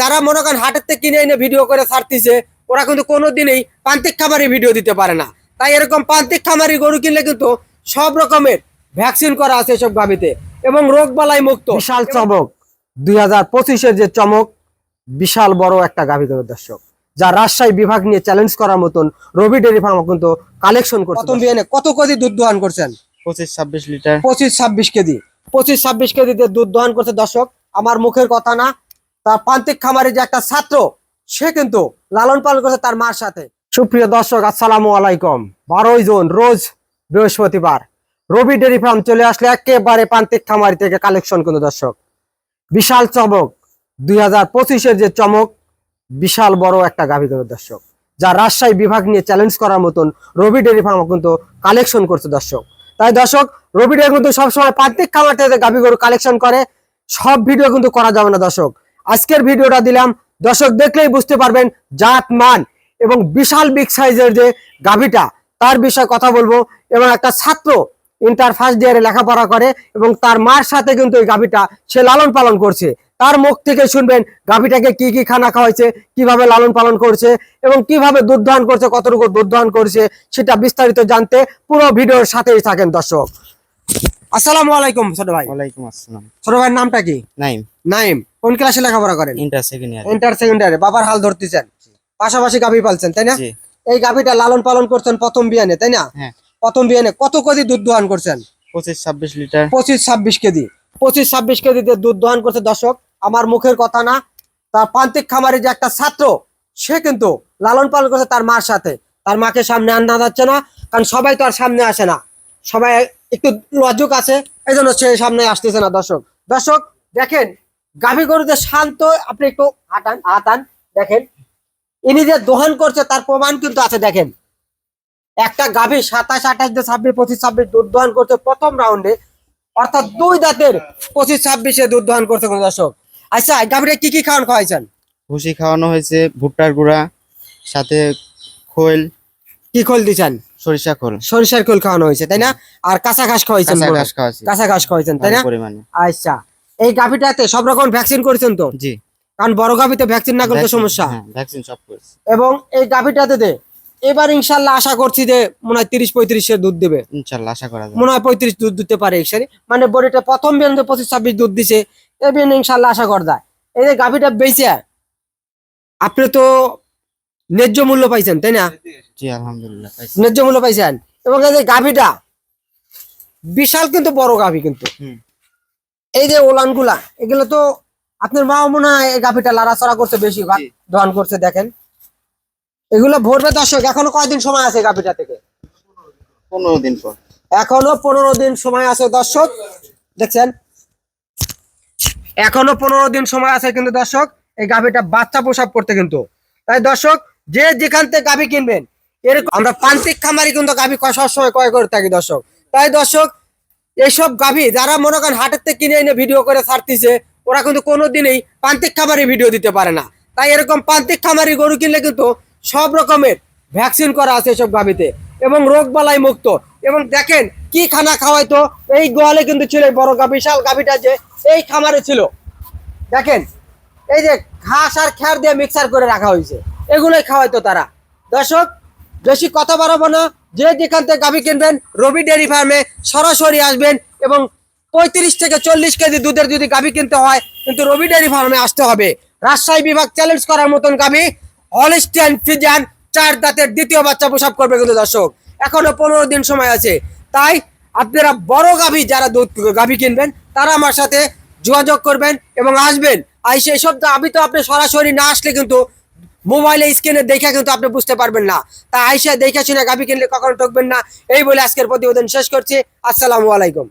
যারা মনে করেন হাটের থেকে কিনে এনে ভিডিও করে ছাড়তিছে ওরা কিন্তু কোনোদিনই প্রান্তিক খামারি ভিডিও দিতে পারে না। তাই এরকম প্রান্তিক খামারি গরু কিনলে কিন্তু সব রকমের ভ্যাকসিন করা আছে এসব গাভিতে এবং রোগ বালাই মুক্ত। বিশাল চমক। দুই হাজার পঁচিশের যে চমক বিশাল বড় একটা গাভী গরু দর্শক। যা রাজশাহী বিভাগ নিয়ে চ্যালেঞ্জ করার মতন রবি ডেরি ফার্ম কিন্তু কালেকশন করছে। প্রথম বিয়ানে কত কেজি দুধ দোহান করছেন? পঁচিশ ছাব্বিশ লিটার। পঁচিশ ছাব্বিশ কেজি। পঁচিশ ছাব্বিশ কেজিতে দুধ দোহান করছে দর্শক। আমার মুখের কথা না তার প্রান্তিক খামারে যে একটা ছাত্র, সে কিন্তু লালন পালন করছে তার মার সাথে। সুপ্রিয় দর্শক, আসসালামু আলাইকুম। বারোই জুন, রোজ বৃহস্পতিবার। রবি ডেরি ফার্ম চলে আসলে একেবারে প্রান্তিক খামারি থেকে কালেকশন কিন্তু দর্শক। বিশাল চমক, দুই হাজার পঁচিশের যে চমক, বিশাল বড় একটা গাভী গরু দর্শক। যা রাজশাহী বিভাগ নিয়ে চ্যালেঞ্জ করার মতন রবি ডেরি ফার্ম কিন্তু কালেকশন করছে দর্শক। তাই দর্শক, রবি ডেরি কিন্তু সবসময় প্রান্তিক খামার থেকে গাভী গরু কালেকশন করে, সব ভিডিও কিন্তু করা যাবে না দর্শক। আজকের ভিডিওটা দিলাম। দর্শক দেখলেই বুঝতে পারবেন, জাত মান এবং বিশাল বিগ সাইজের যে গাভীটা, তার বিষয়ে কথা বলব। এবং একটা ছাত্র ইন্টার ফার্স্ট ইয়ারে লেখাপড়া করে এবং তার মার সাথে কিন্তু এই গাভীটা সে লালন পালন করছে। তার মুখ থেকে শুনবেন গাভীটাকে কি কি খানা খাওয়াইছে, কীভাবে লালন পালন করছে এবং কীভাবে দুধ দহন করছে, কতটুকু দুধ দহন করছে, সেটা বিস্তারিত জানতে পুরো ভিডিওর সাথেই থাকেন দর্শক। আসসালামু আলাইকুম ছোট ভাই। ওয়ালাইকুম আসসালাম। ছোট ভাইয়ের নামটা কি? নাইম। নাইম কোন ক্লাসে লেখাপড়া করেন? Inter second year inter secondary বাবার হাল ধরতেছেন। পাশাপাশি গাভী পালছেন তাই না? এই গাভীটা লালন পালন করছেন প্রথম বিয়ানে তাই না? হ্যাঁ। প্রথম বিয়ানে কত কেজি দুধ দোহান করছেন? পঁচিশ ছাব্বিশ লিটার। পঁচিশ ছাব্বিশ কেজি। পঁচিশ ছাব্বিশ কেজিতে দুধ দোহান করছে। দর্শক আমার মুখের কথা না তার প্রান্তিক খামারে যে একটা ছাত্র সে কিন্তু লালন পালন করছে তার মার সাথে। তার মাকে সামনে আনা যাচ্ছে না কারণ সবাই তো আর সামনে আসে না। সবাই একটু লজ্জক আছে এই জন্য সে সামনে আসতেছে না দর্শক। দর্শক দেখেন গাভী গরুতে শান্ত আপনি একটু হাঁটান হাতান দেখেন। ইনি যে দোহান করছে তার প্রমাণ কিন্তু আছে দেখেন। একটা গাভী সাতাশ আঠাশ দিয়ে ছাব্বিশ পঁচিশ ছাব্বিশ দুধ দোহান করছে প্রথম রাউন্ডে অর্থাৎ দুই দাঁতের পঁচিশ ছাব্বিশে দুধ দোহান করছে কোন দর্শক। আচ্ছা গাভীটা কি কি খাওয়ান খাওয়াইছেন? ভুসি খাওয়ানো হয়েছে ভুট্টার গুঁড়া সাথে খোল। কি খোল দিচ্ছেন? সরিষা খোল। সরিষার খোল খাওয়ানো হয়েছে তাই না? আর কাঁচা ঘাস খাওয়াইছেন কাঁচা ঘাস খাওয়াইছেন তাই না? আচ্ছা। এই গাভীটাতে সব রকম ভ্যাকসিন করেছেন তো? জি। কারণ বড় গাভীতে ভ্যাকসিন না করলে সমস্যা। হ্যাঁ ভ্যাকসিন সব করেছি। এবং এই গাভীটাতে এবার ইনশাল্লাহ আশা করছি যে মনে হয় তিরিশ পঁয়ত্রিশের দুধ দেবে। ইনশাল্লাহ আশা করা যায় মনে হয় পঁয়ত্রিশ দুধ দিতে পারে মানে বডিটা প্রথম বিয়ানে পঁচিশ ছাব্বিশ দুধ দিছে বিয়ানে ইনশাল্লাহ আশা করা যায়। এই যে গাভীটা বেচে আপনি তো ন্যায্য মূল্য পাইছেন তাই না? জি আলহামদুলিল্লাহ ন্যায্য মূল্য পাইছেন। এবং এই যে গাভীটা বিশাল কিন্তু বড় গাভী কিন্তু। এই যে ওলানগুলা এগুলো তো আপনার মা মনে হয় এই গাভীটা লাড়াচড়া করছে বেশি। দহন করছে দেখেন। এগুলো ভরবে দর্শক এখনও কয়দিন সময় আছে গাভীটা থেকে? পনেরো দিন পর। এখনও পনেরো দিন সময় আছে দর্শক দেখছেন? এখনও পনেরো দিন সময় আছে কিন্তু দর্শক এই গাভীটা বাচ্চা প্রসাব করতে কিন্তু। তাই দর্শক যে যেখান থেকে গাভী কিনবেন, এরকম আমরা প্রান্তিক খামারি কিন্তু গাভী সবসময় ক্রয় করে থাকি দর্শক। তাই দর্শক, এইসব গাভী যারা মনে করেন হাটের থেকে কিনে এনে ভিডিও করে ছাড়তিছে, ওরা কিন্তু কোনোদিনই প্রান্তিক খামারি ভিডিও দিতে পারে না। তাই এরকম প্রান্তিক খামারি গরু কিনলে কিন্তু সব রকমের ভ্যাকসিন করা আছে এসব গাভীতে এবং রোগ বালাই মুক্ত। এবং দেখেন কি খানা খাওয়াইতো এই গোয়ালে কিন্তু ছিল বড় গা বিশাল গাভীটা যে এই খামারে ছিল। দেখেন, এই যে ঘাস আর খ্যার দিয়ে মিক্সার করে রাখা হয়েছে। এগুলোই খাওয়াইতো তারা। দর্শক, বেশি কথা বাড়াবো না। যে যেখান থেকে গাভী কিনবেন, রবি ডেয়ারি ফার্মে সরাসরি আসবেন এবং পঁয়ত্রিশ থেকে চল্লিশ কেজি দুধের যদি গাভী কিনতে হয়, কিন্তু রবি ডেয়ারি ফার্মে আসতে হবে। রাজশাহী বিভাগ চ্যালেঞ্জ করার মতন গাভী হলিস্টিয়ান ফিজান চার দাঁতের দ্বিতীয় বাচ্চা প্রসাব করবে কিন্তু দর্শক, এখনও পনেরো দিন সময় আছে। তাই আপনারা বড় গাভী যারা দুধ গাভী কিনবেন, তারা আমার সাথে যোগাযোগ করবেন এবং আসবেন। আর সেই সব গাভী তো আপনি সরাসরি না আসলে কিন্তু মোবাইলে স্ক্রিনে দেখে কিন্তু আপনি বুঝতে পারবেন না। তা আইসা দেখে শুনে গাভি কিনলে কখনো ঠকবেন না। এই বলে আজকের প্রতিবেদন শেষ করছি। আসসালামু আলাইকুম।